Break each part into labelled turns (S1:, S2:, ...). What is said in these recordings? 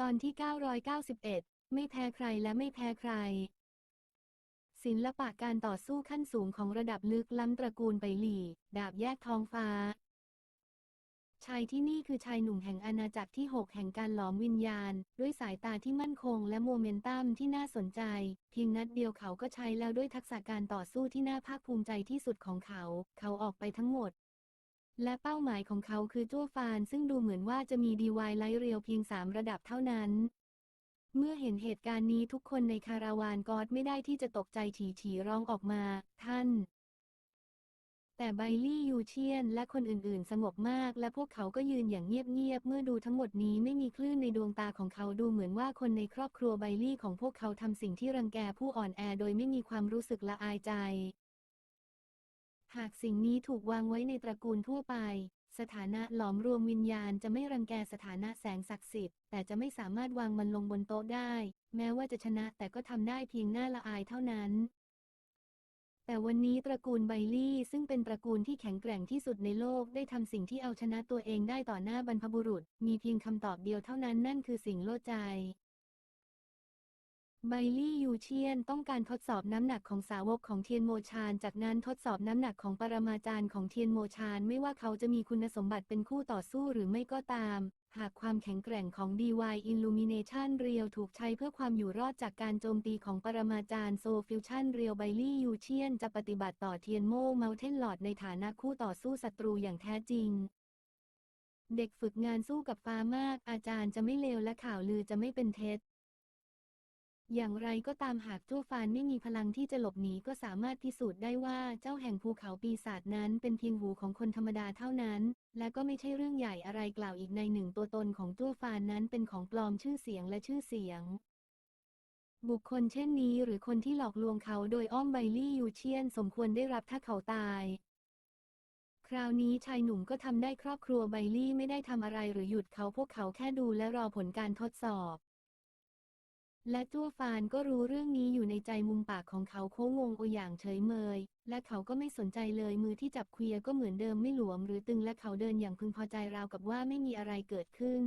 S1: ตอนที่ 991 ไม่แพ้ใครและไม่แพ้ใคร ศิลปะการต่อสู้ขั้นสูงของระดับลึกล้ำตระกูลไปหลี่ ดาบแยกท้องฟ้า ชายที่นี่คือชายหนุ่มแห่งอาณาจักรที่ 6 แห่งการหลอมวิญญาณ ด้วยสายตาที่มั่นคงและโมเมนตัมที่น่าสนใจ เพียงนัดเดียวเขาก็ใช้แล้วด้วยทักษะการต่อสู้ที่น่าภาคภูมิใจที่สุดของเขา เขาออกไปทั้งหมด และเป้าหมายของเขาคือจ้วฟานซึ่งดูเหมือนว่าจะมีดีวายไลท์เรียวเพียง3ระดับเท่านั้น เมื่อเห็นเหตุการณ์นี้ทุกคนในคาราวานกอดไม่ได้ที่จะตกใจฉีฉีร้องออกมา ท่าน แต่ไบลี่ยูเชียนและคนอื่นๆ สงบมาก และพวกเขาก็ยืนอย่างเงียบๆเมื่อดูทั้งหมดนี้ไม่มีคลื่นในดวงตาของเขาดูเหมือนว่าคนในครอบครัวไบลี่ของพวกเขาทำสิ่งที่รังแกผู้อ่อนแอโดยไม่มีความรู้สึกละอายใจ หากสิ่งนี้ถูกวางไว้ในตระกูลทั่วไป สถานะหลอมรวมวิญญาณจะไม่รังแกสถานะแสงศักดิ์สิทธิ์แต่จะไม่สามารถวางมันลงบนโต๊ะได้ แม้ว่าจะชนะแต่ก็ทำได้เพียงหน้าละอายเท่านั้น แต่วันนี้ตระกูลไบลี่ซึ่งเป็นตระกูลที่แข็งแกร่งที่สุดในโลกได้ทำสิ่งที่เอาชนะตัวเองได้ต่อหน้าบรรพบุรุษ มีเพียงคำตอบเดียวเท่านั้นนั่นคือสิ่งโลดใจ ไบลี่ยูเชียนต้องการทดสอบน้ำหนักของสาวกของเทียนโมชาน จากนั้นทดสอบน้ำหนักของปรมาจารย์ของเทียนโมชาน ไม่ว่าเขาจะมีคุณสมบัติเป็นคู่ต่อสู้หรือไม่ก็ตาม หากความแข็งแกร่งของ DY Illumination เรียวถูกใช้เพื่อความอยู่รอดจากการโจมตีของปรมาจารย์โซฟิวชั่นเรียวไบลี่ยูเชียนจะปฏิบัติต่อเทียนโมเมลเทนหลอดในฐานะคู่ต่อสู้ศัตรูอย่างแท้จริงเด็กฝึกงานสู้กับฟ้ามาก อาจารย์จะไม่เลวและข่าวลือจะไม่เป็นเท็จ อย่างไรก็ตามหากจ้ฟานไม่มีพลังที่จะหลบหนีก็สามารถพิสูจน์ได้ว่าเจ้าแห่งภูเขาปีศาจนั้นเป็นเพียงหูของคนธรรมดาเท่านั้น และก็ไม่ใช่เรื่องใหญ่อะไรกล่าวอีกในหนึ่งตัวตนของจ้ฟานนั้นเป็นของปลอมชื่อเสียงและชื่อเสียง บุคคลเช่นนี้หรือคนที่หลอกลวงเขาโดยอ้อมไบลี่ยูเชียนสมควรได้รับถ้าเขาตายคราวนี้ชายหนุ่มก็ทำได้ครอบครัวไบลี่ไม่ได้ทำอะไรหรือหยุดเขาพวกเขาแค่ดูและรอผลการทดสอบ และจ้วฟานก็รู้เรื่องนี้อยู่ในใจมุมปากของเขาโค้งงงโออย่างเฉยเมย และเขาก็ไม่สนใจเลยมือที่จับเคลียก็เหมือนเดิมไม่หลวมหรือตึงและเขาเดินอย่างพึงพอใจราวกับว่าไม่มีอะไรเกิดขึ้น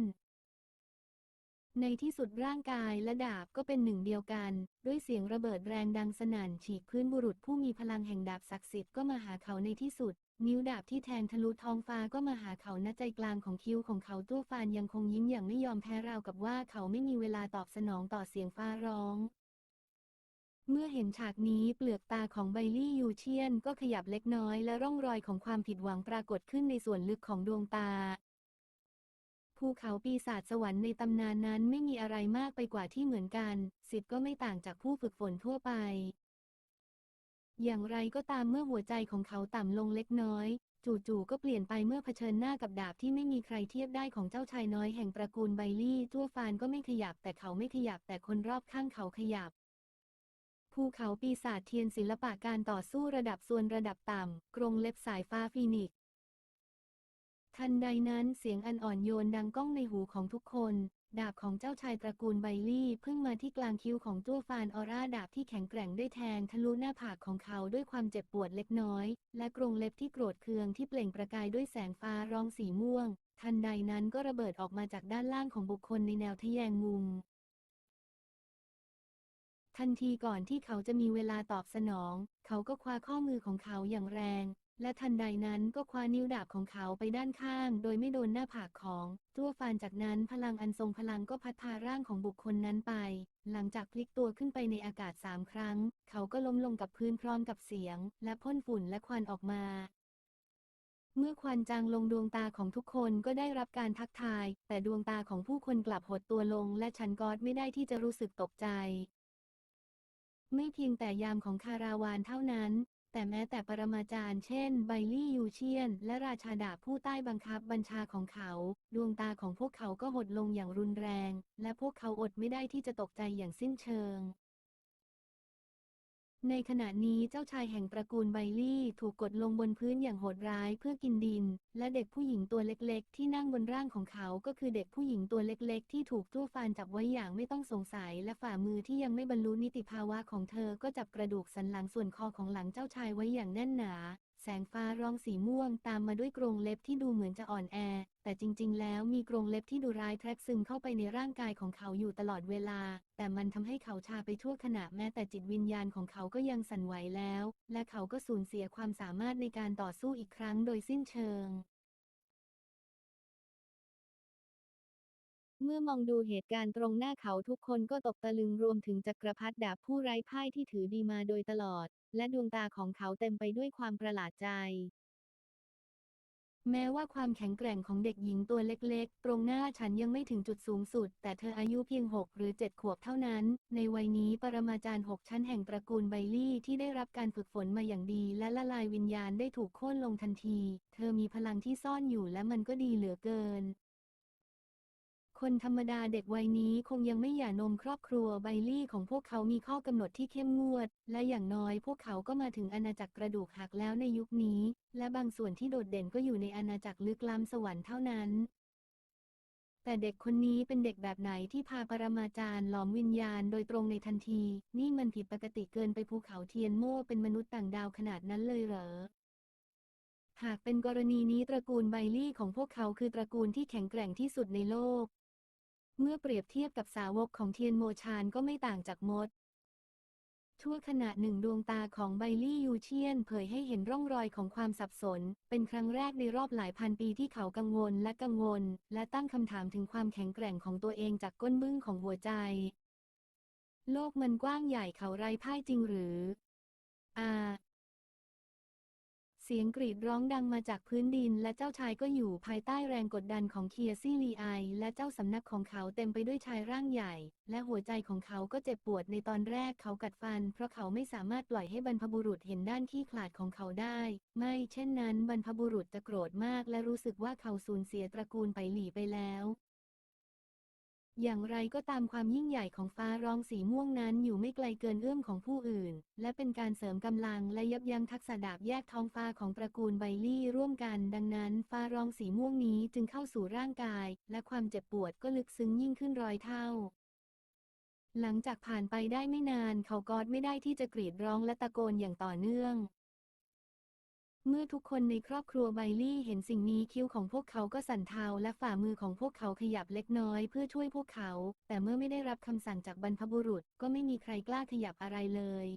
S1: ในที่สุดร่างกายและดาบก็เป็นหนึ่งเดียวกัน ด้วยเสียงระเบิดแรงดังสนั่นฉีกพื้นบุรุษผู้มีพลังแห่งดาบศักดิ์สิทธิ์ก็มาหาเขาในที่สุด นิ้วดาบที่แทงทะลุท้องฟ้าก็มาหาเขาณใจกลางของคิ้วของเขาตัวฟานยังคงยิ้มอย่างไม่ยอมแพ้ราวกับว่าเขาไม่มีเวลาตอบสนองต่อเสียงฟ้าร้อง เมื่อเห็นฉากนี้เปลือกตาของไบลี่ยูเชียนก็ขยับเล็กน้อยและร่องรอยของความผิดหวังปรากฏขึ้นในส่วนลึกของดวงตา ภูเขาปีศาจสวรรค์ในตำนานนั้นไม่มีอะไรมากไปกว่าที่เหมือนกัน สิทธ์ก็ไม่ต่างจากผู้ฝึกฝนทั่วไป อย่างไรก็ตามเมื่อหัวใจของเขาต่ำลงเล็กน้อย จู่ๆก็เปลี่ยนไปเมื่อเผชิญหน้ากับดาบที่ไม่มีใครเทียบได้ของเจ้าชายน้อยแห่งตระกูลไบลี่จ้วฟานก็ไม่ขยับแต่เขาไม่ขยับแต่คนรอบข้างเขาขยับ ภูเขาปีศาจเทียนศิลปะการต่อสู้ระดับส่วนระดับต่ำกรงเล็บสายฟ้าฟีนิกทันใดนั้นเสียงอันอ่อนโยนดังก้องในหูของทุกคน ดาบของเจ้าชายตระกูลไบลี่พิ่งมาที่กลางคิ้วของตัวฟานออร่าดาบที่แข็งแกร่งได้แทงทะลุหน้าผากของเขาด้วยความเจ็บปวดเล็กน้อย และกรงเล็บที่โกรธเคืองที่เปล่งประกายด้วยแสงฟ้าร้องสีม่วง ทันใดนั้นก็ระเบิดออกมาจากด้านล่างของบุคคลในแนวทะแยงมุม ทันทีก่อนที่เขาจะมีเวลาตอบสนอง เขาก็คว้าข้อมือของเขาอย่างแรง และทันใดนั้นก็คว้านิ้วดาบของเขาไปด้านข้าง โดยไม่โดนหน้าผากของตัวฟานจากนั้นพลังอันทรงพลังก็พัดพาร่างของบุคคลนั้นไป หลังจากพลิกตัวขึ้นไปในอากาศสามครั้ง เขาก็ล้มลงกับพื้นพร้อมกับเสียง และพ่นฝุ่นและควันออกมา เมื่อควันจางลงดวงตาของทุกคนก็ได้รับการทักทาย แต่ดวงตาของผู้คนกลับหดตัวลง และฉันกอดไม่ได้ที่จะรู้สึกตกใจไม่เพียงแต่ยามของคาราวานเท่านั้น แต่แม้แต่ปรมาจารย์เช่น ไบลี่ยูเชียน และราชาดาผู้ใต้บังคับบัญชาของเขา ดวงตาของพวกเขาก็หดลงอย่างรุนแรง และพวกเขาอดไม่ได้ที่จะตกใจอย่างสิ้นเชิง ในขณะนี้เจ้าชายแห่งตระกูลไบลี่ถูกกดลงบนพื้นอย่างโหดร้ายเพื่อกินดิน และเด็กผู้หญิงตัวเล็กๆ ที่นั่งบนร่างของเขาก็คือเด็กผู้หญิงตัวเล็กๆ ที่ถูกตู้ฟานจับไว้อย่างไม่ต้องสงสัย และฝ่ามือที่ยังไม่บรรลุนิติภาวะของเธอก็จับกระดูกสันหลังส่วนคอของหลังเจ้าชายไว้อย่างแน่นหนา แสงฟ้าร้องสีม่วงตามมาด้วยกรงเล็บที่ดูเหมือนจะอ่อนแอ แต่จริง ๆ แล้วมีกรงเล็บที่ดูร้ายแทรกซึมเข้าไปในร่างกายของเขาอยู่ตลอดเวลา แต่มันทำให้เขาชาไปทั่วขณะแม้แต่จิตวิญญาณของเขาก็ยังสั่นไหวแล้ว และเขาก็สูญเสียความสามารถในการต่อสู้อีกครั้งโดยสิ้นเชิง เมื่อมองดูเหตุการณ์ตรงหน้าเขาทุกคนก็ตกตะลึงรวมถึงจักรพรรดิดาบผู้ไร้พ่ายที่ถือดีมาโดยตลอด และดวงตาของเขาเต็มไปด้วยความประหลาดใจ แม้ว่าความแข็งแกร่งของเด็กหญิงตัวเล็กๆ ตรงหน้าฉันยังไม่ถึงจุดสูงสุด แต่เธออายุเพียง 6 หรือ 7 ขวบเท่านั้น ในวัยนี้ปรมาจารย์ 6 ชั้นแห่งตระกูลไบลี่ที่ได้รับการฝึกฝนมาอย่างดี และละลายวิญญาณได้ถูกโค่นลงทันที เธอมีพลังที่ซ่อนอยู่และมันก็ดีเหลือเกิน คนธรรมดาเด็กวัยนี้คงยังไม่หย่านมครอบครัวไบลี่ของพวกเขามีข้อกำหนดที่เข้มงวด และอย่างน้อยพวกเขาก็มาถึงอาณาจักรกระดูกหักแล้วในยุคนี้ และบางส่วนที่โดดเด่นก็อยู่ในอาณาจักรลึกล้ำสวรรค์เท่านั้น แต่เด็กคนนี้เป็นเด็กแบบไหนที่พาปรมาจารย์หลอมวิญญาณโดยตรงในทันที นี่มันผิดปกติเกินไปภูเขาเทียนโม่เป็นมนุษย์ต่างดาวขนาดนั้นเลยเหรอหากเป็นกรณีนี้ตระกูลไบลี่ของพวกเขาคือตระกูลที่แข็งแกร่งที่สุดในโลก เมื่อเปรียบเทียบกับสาวกของเทียนโมชานก็ไม่ต่างจากมดชั่วขณะหนึ่งดวงตาของไบลี่ยูเชียนเผยให้เห็นร่องรอยของความสับสน เป็นครั้งแรกในรอบหลายพันปีที่เขากังวลและกังวล และตั้งคำถามถึงความแข็งแกร่งของตัวเองจากก้นบึ้งของหัวใจ โลกมันกว้างใหญ่เขาไร้พ่ายจริงหรือ อา เสียงกรีดร้องดังมาจากพื้นดิน และเจ้าชายก็อยู่ภายใต้แรงกดดันของเคียซี่ลีไอและเจ้าสำนักของเขาเต็มไปด้วยชายร่างใหญ่ และหัวใจของเขาก็เจ็บปวดในตอนแรกเขากัดฟัน เพราะเขาไม่สามารถปล่อยให้บรรพบุรุษเห็นด้านขี้ขลาดของเขาได้ ไม่เช่นนั้นบรรพบุรุษจะโกรธมาก และรู้สึกว่าเขาสูญเสียตระกูลไปหลีไปแล้ว อย่างไรก็ตามความยิ่งใหญ่ของฟ้าร้องสีม่วงนั้นอยู่ไม่ไกลเกินเอื้อมของผู้อื่น และเป็นการเสริมกำลังและยับยั้งทักษะดาบแยกท้องฟ้าของตระกูลไบลี่ร่วมกัน ดังนั้น ฟ้าร้องสีม่วงนี้จึงเข้าสู่ร่างกาย และความเจ็บปวดก็ลึกซึ้งยิ่งขึ้นร้อยเท่า หลังจากผ่านไปได้ไม่นานเขากอดไม่ได้ที่จะกรีดร้องและตะโกนอย่างต่อเนื่อง เมื่อทุกคนในครอบครัวไบลี่เห็นสิ่งนี้คิ้วของพวกเขาก็สั่นเทาและฝ่ามือของพวกเขาขยับเล็กน้อยเพื่อช่วยพวกเขา แต่เมื่อไม่ได้รับคำสั่งจากบรรพบุรุษ ก็ไม่มีใครกล้าขยับอะไรเลย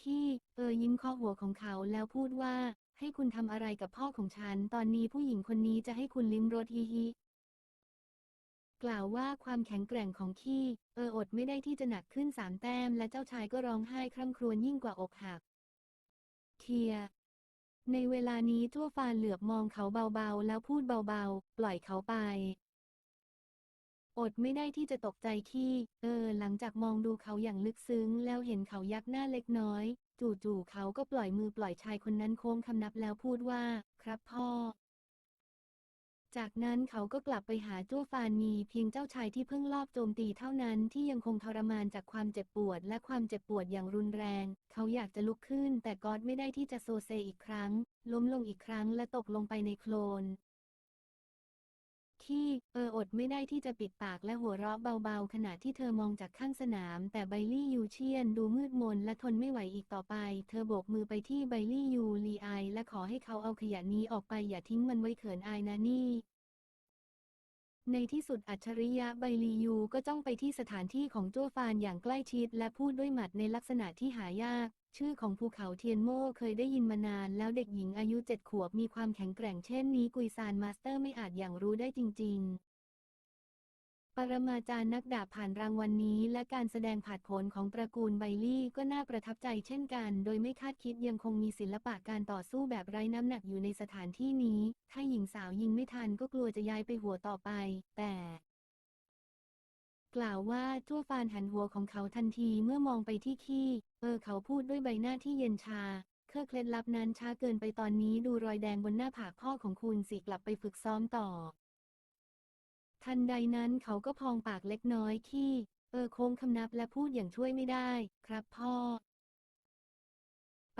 S1: ขี้เออยิ้มข้อหัวของเขาแล้วพูดว่า ให้คุณทำอะไรกับพ่อของฉัน ตอนนี้ผู้หญิงคนนี้จะให้คุณลิ้มรสฮิฮิกล่าวว่าความแข็งแกร่งของขี้เอออดไม่ได้ที่จะหนักขึ้นสามแต้ม และเจ้าชายก็ร้องไห้คร่ำครวญยิ่งกว่าอกหัก เทียในเวลานี้ทั่วฟานเหลือบมองเขาเบาๆ แล้วพูดเบาๆ ปล่อยเขาไป อดไม่ได้ที่จะตกใจที่เออ หลังจากมองดูเขาอย่างลึกซึ้ง แล้วเห็นเขายักหน้าเล็กน้อย จู่ๆเขาก็ปล่อยมือปล่อยชายคนนั้นโค้งคำนับแล้วพูดว่า ครับพ่อ จากนั้นเขาก็กลับไปหาจ้วฟานมีเพียงเจ้าชายที่เพิ่งลอบโจมตีเท่านั้นที่ยังคงทรมานจากความเจ็บปวดและความเจ็บปวดอย่างรุนแรง เขาอยากจะลุกขึ้นแต่ก็อดไม่ได้ที่จะโซเซอีกครั้ง ล้มลงอีกครั้งและตกลงไปในโคลน ขี้เอออดไม่ได้ที่จะปิดปากและหัวเราะเบาๆ ขณะที่เธอมองจากข้างสนาม แต่ไบลี่ยูเชียนดูมืดมนและทนไม่ไหวอีกต่อไป เธอโบกมือไปที่ไบลี่ยูลีไอและขอให้เขาเอาขยะนี้ออกไปอย่าทิ้งมันไว้เขินอายนะนี่ในที่สุดอัจฉริยะไบลียูก็จ้องไปที่สถานที่ของจ้วฟานอย่างใกล้ชิด และพูดด้วยหมัดในลักษณะที่หายาก ชื่อของภูเขาเทียนโม่เคยได้ยินมานาน แล้วเด็กหญิงอายุเจ็ดขวบมีความแข็งแกร่งเช่นนี้กุยซานมาสเตอร์ไม่อาจอย่างรู้ได้จริง ๆ ปรมาจารย์นักดาบผ่านรางวัลนนี้และการแสดงผาดผนของตระกูลไบลี่ก็น่าประทับใจเช่นกัน โดยไม่คาดคิดยังคงมีศิลปะการต่อสู้แบบไร้น้ำหนักอยู่ในสถานที่นี้ ถ้าหญิงสาวยิงไม่ทันก็กลัวจะย้ายไปหัวต่อไป แต่ กล่าวว่าจ้วฟานหันหัวของเขาทันทีเมื่อมองไปที่ขี้ เออเขาพูดด้วยใบหน้าที่เย็นชา เครือเคล็ดลับนั้นช้าเกินไปตอนนี้ดูรอยแดงบนหน้าผากพ่อของคุณสิกลับไปฝึกซ้อมต่อ ทันใดนั้นเขาก็พองปากเล็กน้อยขี้ เออโค้งคำนับและพูดอย่างช่วยไม่ได้ ครับพ่อ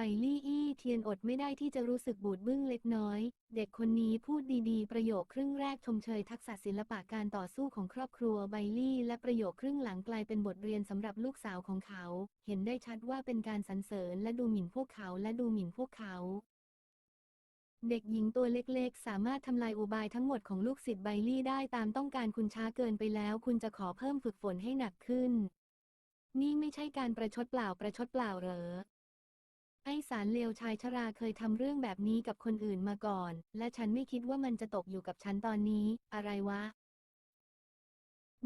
S1: ไปลี่อี้เทียนอดไม่ได้ที่จะรู้สึกบูดบึ้งเล็กน้อย เด็กคนนี้พูดดีๆ ประโยคครึ่งแรกชมเชยทักษะศิลปะการต่อสู้ของครอบครัวไบลี่ และประโยคครึ่งหลังกลายเป็นบทเรียนสำหรับลูกสาวของเขา เห็นได้ชัดว่าเป็นการสรรเสริญและดูหมิ่นพวกเขาและดูหมิ่นพวกเขาเด็กหญิงตัวเล็กๆ สามารถทำลายอุบายทั้งหมดของลูกศิษย์ไบลี่ได้ตามต้องการคุณช้าเกินไปแล้ว คุณจะขอเพิ่มฝึกฝนให้หนักขึ้น นี่ไม่ใช่การประชดเปล่าประชดเปล่าเหรอ ไอ้สารเลวชายชราเคยทำเรื่องแบบนี้กับคนอื่นมาก่อน และฉันไม่คิดว่ามันจะตกอยู่กับฉันตอนนี้ อะไรวะ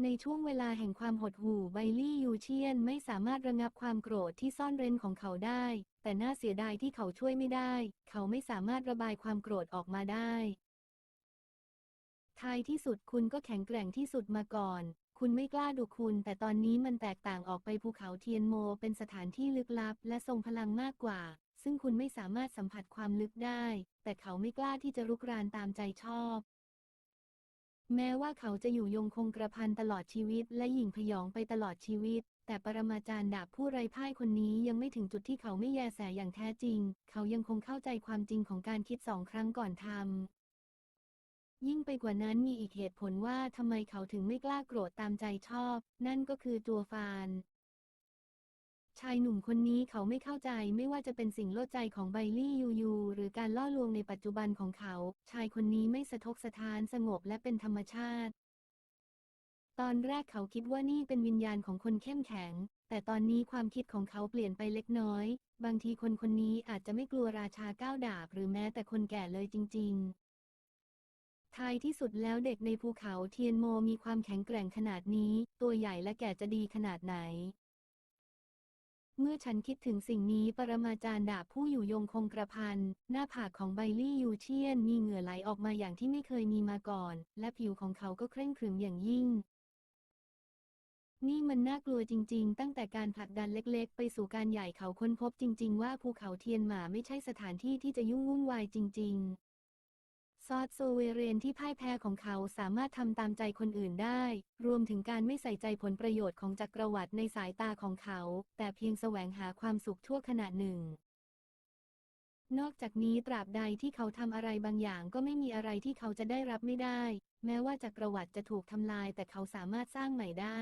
S1: ในช่วงเวลาแห่งความหดหู่ไบลี่ยูเชียนไม่สามารถระงับความโกรธที่ซ่อนเร้นของเขาได้ แต่น่าเสียดายที่เขาช่วยไม่ได้ เขาไม่สามารถระบายความโกรธออกมาได้ท้ายที่สุดคุณก็แข็งแกร่งที่สุดมาก่อน คุณไม่กล้าดูคุณ แต่ตอนนี้มันแตกต่างออกไปภูเขาเทียนโมเป็นสถานที่ลึกลับ และทรงพลังมากกว่า ซึ่งคุณไม่สามารถสัมผัสความลึกได้ แต่เขาไม่กล้าที่จะรุกรานตามใจชอบ แม้ว่าเขาจะอยู่ยงคงกระพันตลอดชีวิต และหยิ่งพยองไปตลอดชีวิต แต่ปรมาจารย์ดาบผู้ไร้พ่ายคนนี้ยังไม่ถึงจุดที่เขาไม่แยแสอย่างแท้จริง เขายังคงเข้าใจความจริงของการคิดสองครั้งก่อนทำ ยิ่งไปกว่านั้นมีอีกเหตุผลว่าทำไมเขาถึงไม่กล้าโกรธตามใจชอบ นั่นก็คือตัวฟานชายหนุ่มคนนี้เขาไม่เข้าใจไม่ว่าจะเป็นสิ่งโลดใจของไบลี่ยูยูหรือการล่อลวงในปัจจุบันของเขา ชายคนนี้ไม่สะทกสะท้านสงบและเป็นธรรมชาติ ตอนแรกเขาคิดว่านี่เป็นวิญญาณของคนเข้มแข็ง แต่ตอนนี้ความคิดของเขาเปลี่ยนไปเล็กน้อย บางทีคนคนนี้อาจจะไม่กลัวราชาก้าวดาบ หรือแม้แต่คนแก่เลยจริง ๆ ท้ายที่สุดแล้วเด็กในภูเขาเทียนโมมีความแข็งแกร่งขนาดนี้ ตัวใหญ่และแก่จะดีขนาดไหน เมื่อฉันคิดถึงสิ่งนี้ปรมาจารย์ดาบผู้อยู่ยงคงกระพัน หน้าผากของไบลี่ยูเชียนมีเหงื่อไหลออกมาอย่างที่ไม่เคยมีมาก่อน และผิวของเขาก็เคร่งขรึมอย่างยิ่งนี่มันน่ากลัวจริง ๆ ตั้งแต่การผลักดันเล็กๆ ไปสู่การใหญ่เขาค้นพบจริง ๆ ว่าภูเขาเทียนหมาไม่ใช่สถานที่ที่จะยุ่งวุ่นวายจริง ๆ ซอดโซเวเรนที่พ่ายแพ้ของเขาสามารถทำตามใจคนอื่นได้ รวมถึงการไม่ใส่ใจผลประโยชน์ของจักรวรรดิในสายตาของเขา แต่เพียงแสวงหาความสุขชั่วขณะหนึ่ง นอกจากนี้ตราบใดที่เขาทำอะไรบางอย่างก็ไม่มีอะไรที่เขาจะได้รับไม่ได้ แม้ว่าจักรวรรดิจะถูกทำลายแต่เขาสามารถสร้างใหม่ได้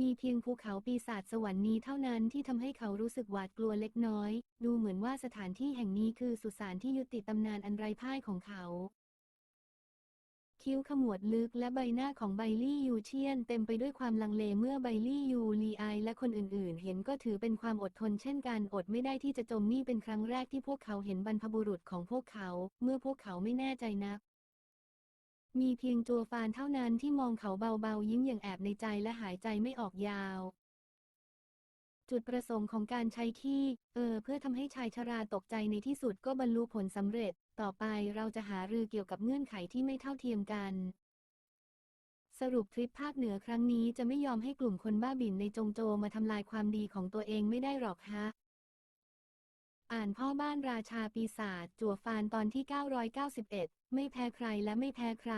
S1: มีเพียงภูเขาปีศาจสวรรค์นี้เท่านั้นที่ทำให้เขารู้สึกหวาดกลัวเล็กน้อย ดูเหมือนว่าสถานที่แห่งนี้คือสุสานที่ยุติตำนานอันไร้พ่ายของเขา คิ้วขมวดลึกและใบหน้าของไบลี่ยูเชียนเต็มไปด้วยความลังเลเมื่อไบลี่ยูลีไอและคนอื่นๆ เห็นก็ถือเป็นความอดทนเช่นกันอดไม่ได้ที่จะจมนี่เป็นครั้งแรกที่พวกเขาเห็นบรรพบุรุษของพวกเขา เมื่อพวกเขาไม่แน่ใจนัก มีเพียงจัวฟานเท่านั้นที่มองเขาเบาๆยิ้มอย่างแอบในใจและหายใจไม่ออกยาว จุดประสงค์ของการใช้ขี้เออ เพื่อทำให้ชายชราตกใจในที่สุดก็บรรลุผลสำเร็จ ต่อไปเราจะหารือเกี่ยวกับเงื่อนไขที่ไม่เท่าเทียมกันสรุปทริปภาคเหนือครั้งนี้จะไม่ยอมให้กลุ่มคนบ้าบิ่นในจงโจมาทำลายความดีของตัวเองไม่ได้หรอกฮะ อ่านพ่อบ้านราชาปีศาจจั่วฟานตอนที่ 991 ไม่แพ้ใครและไม่แพ้ใคร